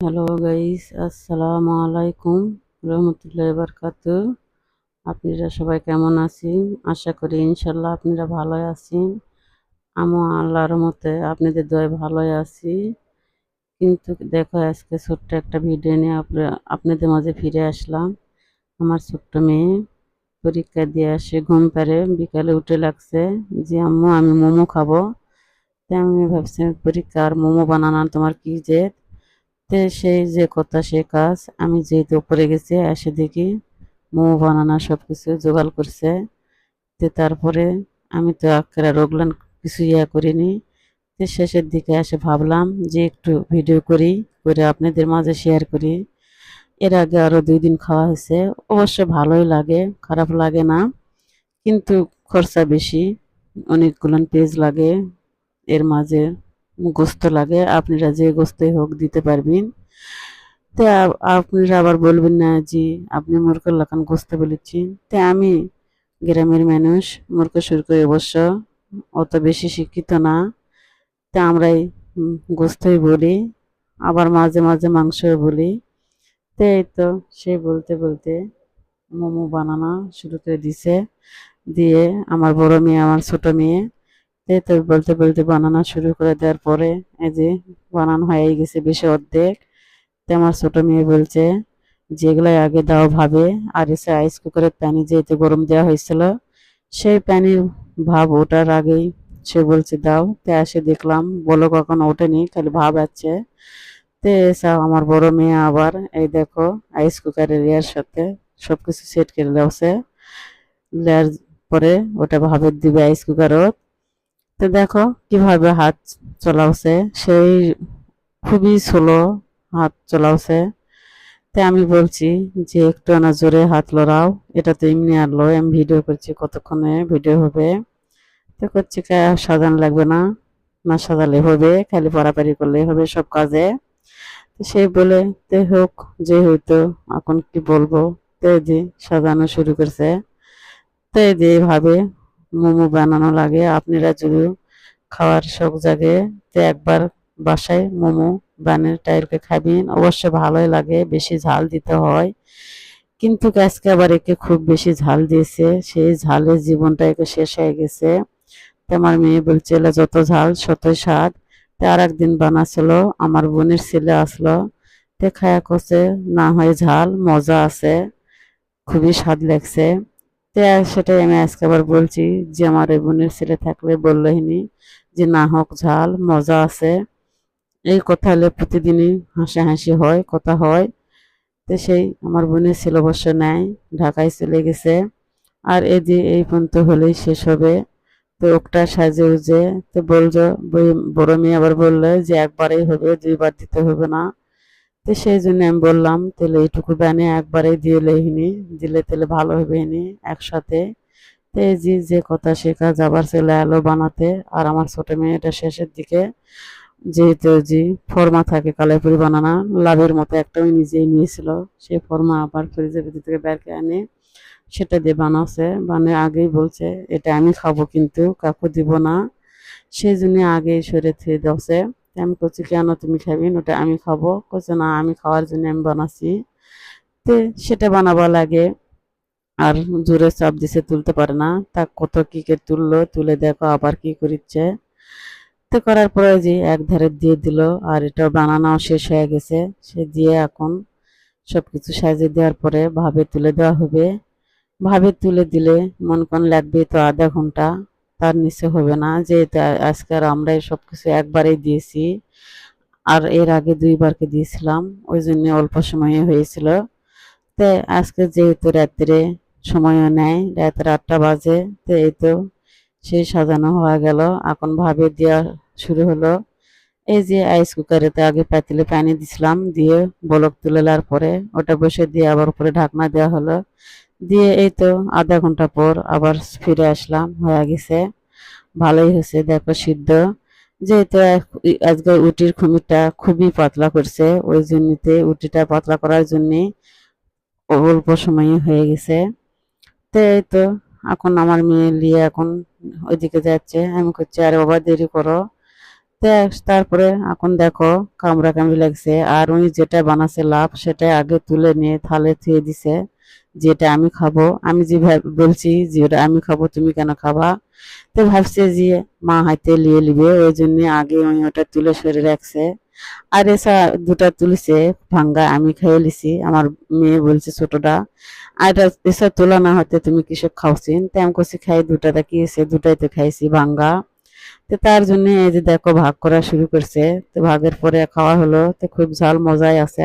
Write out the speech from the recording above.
Hello guys আসসালামু আলাইকুম রহমতুল্লাহ বারকাত আপনারা সবাই কেমন আছেন আশা করি ইনশাল্লাহ আপনারা ভালোই আছেন আমি আল্লাহর মতে আপনাদের দয় ভালোই আছি কিন্তু দেখো আজকে ছোট্ট একটা ভিডিও নিয়ে আপনাদের মাঝে ফিরে আসলাম আমার ছোট্ট মেয়ে পরীক্ষা দিয়ে আসে, ঘুম পারে বিকালে উঠে লাগছে যে, আম্মু, আমি মোমো খাব। তাই আমি ভাবছি, পরীক্ষা আর মোমো বানানো তোমার কি যে তে সেই যে কথা, সে কাজ, আমি যেহেতু উপরে গেছি, এসে দেখি মোমো বানানা সব কিছু জোগাড় করছে। তে তারপরে আমি তো আখেরা রোগলান কিছু ইয়া করিনি। তে শেষের দিকে এসে ভাবলাম যে একটু ভিডিও করি, করে আপনাদের মাঝে শেয়ার করি। এর আগে আরও দুই দিন খাওয়া হয়েছে। অবশ্য ভালোই লাগে, খারাপ লাগে না, কিন্তু খরচা বেশি অনেকগুলো পেজ লাগে। এর মাঝে গোস্ত লাগে, আপনারা যে গোস্তই হোক দিতে পারবেন। তো আপনারা আবার বলবেন না যে আপনি মূর্খ লাখান গোস্ত বলেছেন তো আমি গ্রামের মানুষ, মূর্খ সুর্খ অবশ্য অত বেশি শিক্ষিত না। তা আমরাই গোস্তই বলি, আবার মাঝে মাঝে মাংস বলি। তো এই তো সে বলতে বলতে মোমো বানানো শুরু করে দিছে। দিয়ে আমার বড় মেয়ে, আমার ছোট মেয়ে এই তো বলতে বলতে বানানো শুরু করে দেওয়ার পরে এই যে বানানো হয়ে গেছে বেশি অর্ধেক। তো আমার ছোট মেয়ে বলছে যেগুলাই আগে দাও ভাবে, আর এসে আইস কুকারের প্যানি যেহেতু গরম দেওয়া হয়েছিল, সেই প্যানির ভাব ওটার আগেই সে বলছে, দাও। তে এসে দেখলাম বলো কখনো ওঠেনি, খালি ভাব আছে। তে এসে আমার বড় মেয়ে আবার, এই দেখো আইস কুকারের ইয়ার সাথে সব কিছু সেট করে দেওয়া দেওয়ার পরে ওটা ভাবের দিবে আইস কুকারত তো দেখো কীভাবে হাত চলাওছে সেই খুবই স্লো হাত চলাওছে তো আমি বলছি যে একটু না জোরে হাত লড়াও, এটা তো এমনি আর লো আমি ভিডিও করছি কতক্ষণে, ভিডিও হবে। তো করছি সাজান লাগবে না না সাজালে হবে, খালি পারাপারি করলে হবে সব কাজে। সেই বলে, তে হোক, যে হইতো, এখন কি বলব? তে যে সাজানো শুরু করছে। তো যে ভাবে মোমো বানানো লাগে। আপনারা যদি খাওয়ার শখ জাগে তো একবার বাসায় মোমো বানের টাইলকে খাবেন অবশ্য ভালোই লাগে, বেশি ঝাল দিতে হয়। কিন্তু আজকে আবার একে খুব বেশি ঝাল দিয়েছে, সেই ঝালের জীবনটা একে শেষ হয়ে গেছে। তো আমার মেয়ে বলছিল যত ঝাল শতই স্বাদ। তো আর একদিন বানাছিল, আমার বোনের ছেলে আসলো। তে খায়া করছে না হয় ঝাল, মজা আছে, খুবই স্বাদ লাগছে। তো সেটাই আমি আজকে আবার বলছি যে আমার এই বোনের ছেলে থাকলে বললহিনি যে, না হোক, ঝাল, মজা আছে। এই কথা হলে প্রতিদিনই হাসি হাসি হয়, কথা হয়। তো সেই আমার বোনের ছেলে অবশ্য নেয় ঢাকায় চলে গেছে। আর এই যে, এই পর্যন্ত হলেই শেষ হবে। তো ওকটা সাজে উজে, তো বলছো বড় মেয়ে আবার বলল যে, একবারেই হবে, দুইবার দিতে হবে না। তো সেই জন্য আমি বললাম, তাহলে এইটুকু ব্যানে একবারেই দিয়ে লেহিনি দিলে তাহলে ভালো হবে নি একসাথে। তো এই যে যে কথা শেখা যাবার ছেলে এলো বানাতে, আর আমার ছোট মেয়েটা শেষের দিকে, যেহেতু যে ফর্মা থাকে কালাইপুরি বানানা, লাভের মতো একটা নিজেই নিয়েছিল। সেই ফর্মা আবার ফ্রিজের ভিতর থেকে বেরকে আনে সেটা দিয়ে বানাচ্ছে। মানে আগেই বলছে, এটা আমি খাব কিন্তু, কাকু দিব না। সেই জন্য আগেই সরে থুয়ে দেওয়াছে আমি করছি কেন তুমি খাবি ওটা আমি খাব। করছে না, আমি খাওয়ার জন্য আমি বানাচ্ছি। তে সেটা বানাবা লাগে। আর জোরে চাপ দিছে, তুলতে পারে না। তা কত কি কে তুললো, তুলে দেখো আবার কি করিচ্ছে। তো করার পরে যে এক ধারে দিয়ে দিল, আর এটা বানানো শেষ হয়ে গেছে। সে দিয়ে এখন সব কিছু সাজিয়ে দেওয়ার পরে ভাবে তুলে দেওয়া হবে। ভাবে তুলে দিলে মন কোন লাগবে তো আধা ঘণ্টা। তার নিচে হবে না, যেহেতু আজকাল আমরা সব কিছু একবারেই দিয়েছি। আর এর আগে দুইবারকে দিয়েছিলাম, ওই জন্য অল্প সময়ে হয়েছিল। তো আজকে যেহেতু রাত্রে সময়ও নেয় রাতের আটটা বাজে, তো এই তো সেই সাজানো হয়ে গেল। এখন ভাবে দেওয়া শুরু হলো। এই যে আইস কুকারেতে আগে পাতিলে পানি দিছিলাম, দিয়ে বলক তুলে পরে ওটা বসে দিয়ে আবার উপরে ঢাকনা দেওয়া হলো। দিয়ে এই তো আধা ঘণ্টা পর আবার ফিরে আসলাম, হয়ে গেছে। ভালোই হয়েছে, দেখো সিদ্ধ। যেহেতু আজকে উটির খুমিরটা খুবই পাতলা করছে, ওই জন্যতে উটিটা পাতলা করার জন্যে অল্প সময়ে হয়ে গেছে। তো এই তো, এখন আমার মেয়ে নিয়ে এখন ওইদিকে যাচ্ছে। আমি করছি, আরে বাবা, দেরি করো। তারপরে এখন দেখো কামড়া কামড়ি লাগছে। আর উনি যেটা বানাচ্ছে লাভ সেটা আগে তুলে নিয়ে থালে থুয়ে দিছে, যেটা আমি খাব। আমি যে বলছি যে ওটা আমি খাব, তুমি কেন খাবা? তো ভাবছে যে মা হাতে লিয়ে নিবে, ওই জন্য আগে উনি ওটা তুলে সরে রাখছে। আর এসা দুটা তুলছে, ভাঙ্গা আমি খেয়ে লিছি আমার মেয়ে বলছে ছোটটা, আর এটা এসব তোলা না হতে তুমি কিসব খাওছিন তো আমি করছি খাই দুটাটা কি এসে দুটাই তো খাইছি, ভাঙ্গা। তো তার জন্য এই যে দেখো ভাগ করা শুরু করছে, তো ভাগের পরে খাওয়া হলো, তো খুব ঝাল মজাই আছে।